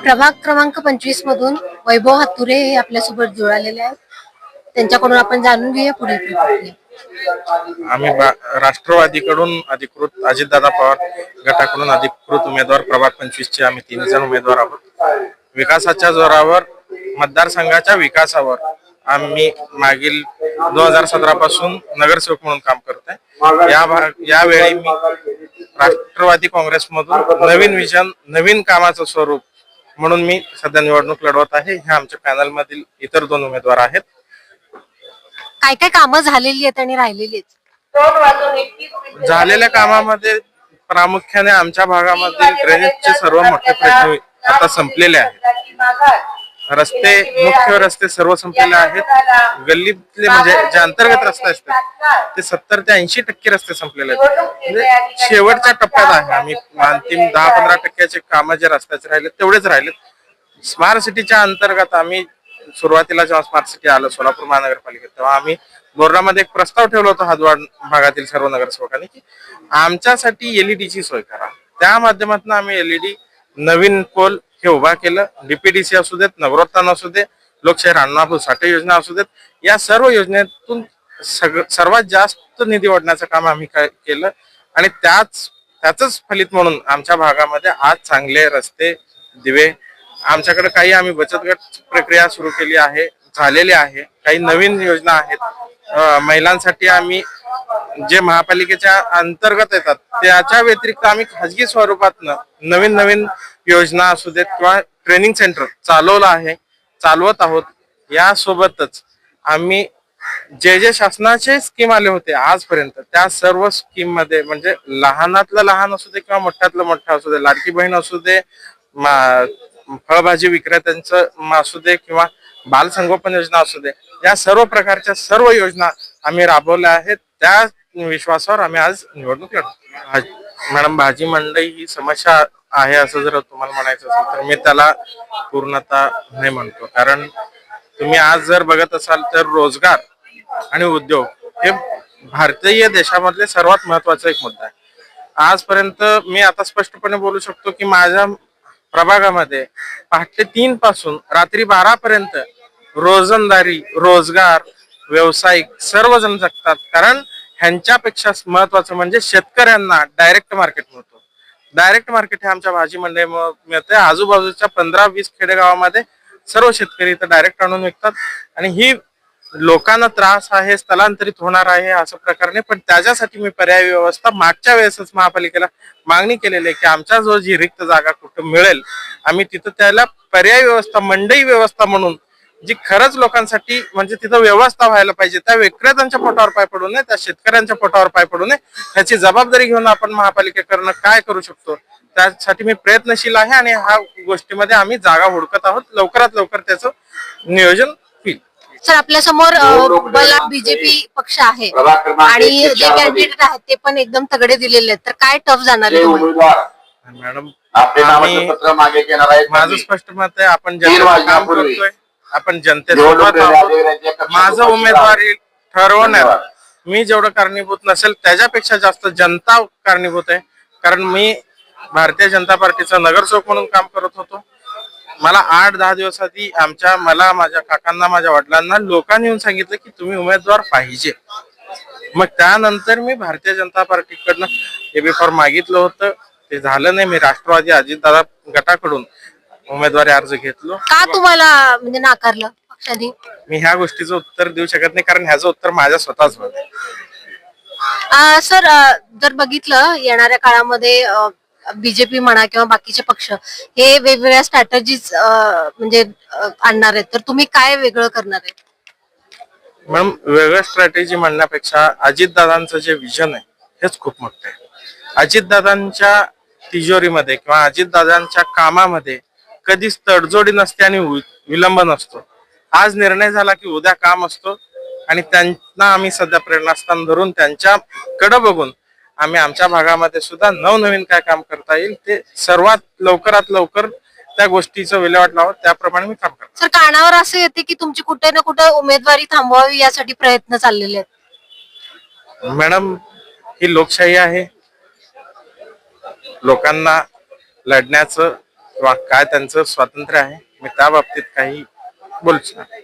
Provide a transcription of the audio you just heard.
प्रभाग क्रमांक पंचवीस मधून वैभव हातुरे हे आपल्यासोबत जुळालेले आहेत. त्यांच्याकडून आपण जाणून घेऊया पुढील प्रक्रिया आम्ही राष्ट्रवादीकडून अधिकृत अजितदादा पवार गटाकडून अधिकृत उमेदवार प्रभाग पंचवीस चे आम्ही तीन जण उमेदवार आहोत. विकासाच्या जोरावर मतदारसंघाच्या विकासावर आम्ही मागील दोन हजार सतरा पासून नगरसेवक म्हणून काम करतोय. या भाग यावेळी मी राष्ट्रवादी काँग्रेसमधून नवीन विजन नवीन कामाचं स्वरूप म्हणून मी सध्या निवडणूक लढवत आहे. हे आमच्या पॅनल मधील इतर दोन उमेदवार आहेत. काय काय कामं झालेली आहेत आणि राहिलेली आहेत? झालेल्या कामामध्ये प्रामुख्याने आमच्या भागामध्ये ड्रेनेजचे सर्व मोठे प्रश्न आता संपलेले आहेत. रस्ते मुख्य रस्ते सर्व संपलेले आहेत. गल्लीतले म्हणजे जे अंतर्गत रस्ते असतात ते सत्तर ते ऐंशी टक्के रस्ते संपलेले आहेत. म्हणजे शेवटच्या टप्प्यात आहे. आम्ही अंतिम दहा पंधरा टक्क्याचे कामं जे रस्त्याचे राहिले तेवढेच राहिलेत. स्मार्ट सिटीच्या अंतर्गत आम्ही सुरुवातीला जेव्हा स्मार्ट सिटी आलं सोलापूर महानगरपालिकेत तेव्हा आम्ही बोर्डामध्ये एक प्रस्ताव ठेवला होता हातवाड भागातील सर्व नगरसेवकांनी की आमच्यासाठी एलईडी ची सोय करा. त्या माध्यमातून आम्ही एलईडी नवीन पोल हे उभा केलं. डीपीडीसी असू देत नवरत्न असू दे लोकशाही अण्णाभाऊ साठे योजना असू देत या सर्व योजनेतून सग सर्वात जास्त निधी ओढण्याचं काम आम्ही काय केलं. आणि त्याच त्याच फलित म्हणून आमच्या भागामध्ये आज चांगले रस्ते दिवे आमच्याकडे काही आम्ही बचत गट प्रक्रिया सुरू केली आहे झालेली आहे. काही नवीन योजना आहेत. महिलांसाठी आम्ही जे महापालिकेच्या अंतर्गत येतात त्याच्या व्यतिरिक्त आम्ही खाजगी स्वरूपात नवीन नवीन योजना असू देत किंवा ट्रेनिंग सेंटर चालवलं आहे चालवत आहोत यासोबतच आम्ही जे जे शासनाचे स्कीम आले होते आजपर्यंत त्या सर्व स्कीममध्ये म्हणजे लहानातलं लहान असू दे किंवा मोठ्यातलं मोठं असू दे लाडकी बहीण असू दे फळभाजी विक्रेत्यांचं असू दे किंवा बालसंगोपन योजना असू दे या सर्व प्रकारच्या सर्व योजना आम्ही राबवल्या आहेत. त्या विश्वासावर आम्ही आज निवडणूक लढतो. मॅडम भाजी मंडई ही समस्या आहे असं जर तुम्हाला म्हणायचं असेल तर मी त्याला पूर्णतः नाही म्हणतो. कारण तुम्ही आज जर बघत असाल तर रोजगार आणि उद्योग हे भारतीय देशामधले सर्वात महत्त्वाचा एक मुद्दा आहे. आजपर्यंत मी आता स्पष्टपणे बोलू शकतो की माझ्या प्रभागामध्ये पहाटे तीन पासून रात्री बारा पर्यंत रोजंदारी रोजगार व्यावसायिक सर्वजण जगतात. कारण ह्यांच्यापेक्षा महत्वाचं म्हणजे शेतकऱ्यांना डायरेक्ट मार्केट मिळतो. डायरेक्ट मार्केट हे आमच्या भाजी मंडई मिळते. आजूबाजूच्या पंधरा वीस खेडेगावामध्ये सर्व शेतकरी इथं डायरेक्ट आणून विकतात. आणि ही लोकांना त्रास आहे स्थलांतरित होणार आहे असं प्रकारे पण त्याच्यासाठी मी पर्यायी व्यवस्था मागच्या वेळेसच महापालिकेला मागणी केलेली आहे की आमच्या जो जी रिक्त जागा कुठं मिळेल आम्ही तिथं त्याला पर्यायी व्यवस्था मंडई व्यवस्था म्हणून जी खरंच लोकांसाठी म्हणजे तिथं व्यवस्था व्हायला पाहिजे त्या विक्रेत्यांच्या पोटावर पाय पडू नये त्या शेतकऱ्यांच्या पोटावर पाय पडू नये ह्याची जबाबदारी घेऊन आपण महापालिकेकडनं काय करू शकतो? त्यासाठी मी प्रयत्नशील आहे आणि ह्या गोष्टीमध्ये आम्ही जागा हुडकत आहोत. लवकरात लवकर त्याचं नियोजन होईल. सर आपल्यासमोर बला बीजेपी पक्ष आहे. आणि जे कॅन्डिडेट आहेत ते पण एकदम तगडे दिलेले आहेत. तर काय टफ जाणार मॅडम आपले आम्ही- नावाचं पत्र मागे घेणार आहेत माझं स्पष्ट मत आहे आपण जनतेचं काम करतोय आपण जनतेसोबत आहोत. माझं उमेदवारी ठरवण्यात. मी जेवढं कारणीभूत नसेल त्याच्यापेक्षा जास्त जनता कारणीभूत आहे. कारण मी भारतीय जनता पार्टीचा नगरसेवक म्हणून काम करत होतो. मला आठ दहा दिवस आधी आमच्या मला माझ्या काकांना माझ्या वडिलांना लोकांनी येऊन सांगितलं की तुम्ही उमेदवार पाहिजे. मग त्यानंतर मी भारतीय जनता पार्टीकडनं एबी फॉर्म मागितलं होतं. ते झालं नाही. मी राष्ट्रवादी अजितदादा गटाकडून उमेदवारी अर्ज घेतलो. का तुम्हाला म्हणजे नाकारलं पक्षाने? मी ह्या गोष्टीचं उत्तर देऊ शकत नाही कारण ह्याचं उत्तर माझ्या स्वतःच आहे अं, सर अं, जर बघितलं येणाऱ्या काळामध्ये बीजेपी म्हणा किंवा बाकीचे पक्ष हे वेगवेगळ्या स्ट्रॅटजीज म्हणजे अं, आणणार आहेत. तर तुम्ही काय वेगळं करणार आहे मॅडम वेगळं स्ट्रॅटेजी म्हणण्यापेक्षा अजितदादांचं जे विजन आहे हेच खूप मोठं आहे. अजितदादांच्या तिजोरीमध्ये किंवा अजितदादांच्या कामामध्ये कधीच तडजोडी नसते आणि विलंब नसतो. आज निर्णय झाला की उद्या काम असतो आणि त्यांना आम्ही सध्या प्रेरणास्थान धरून त्यांच्याकडे बघून आम्ही आमच्या भागामध्ये सुद्धा नवनवीन काय काम करता येईल ते सर्वात लवकरात लवकर त्या गोष्टीचं विल्हेवाट लावत त्याप्रमाणे मी काम करतो. सर कानावर असं येते की तुमची कुठे ना कुठे उमेदवारी थांबवावी यासाठी प्रयत्न चाललेले आहेत. मॅडम ही लोकशाही आहे. लोकांना लढण्याचं किंवा काय त्यांचं स्वातंत्र्य आहे मी त्या बाबतीत काही बोलू नाही.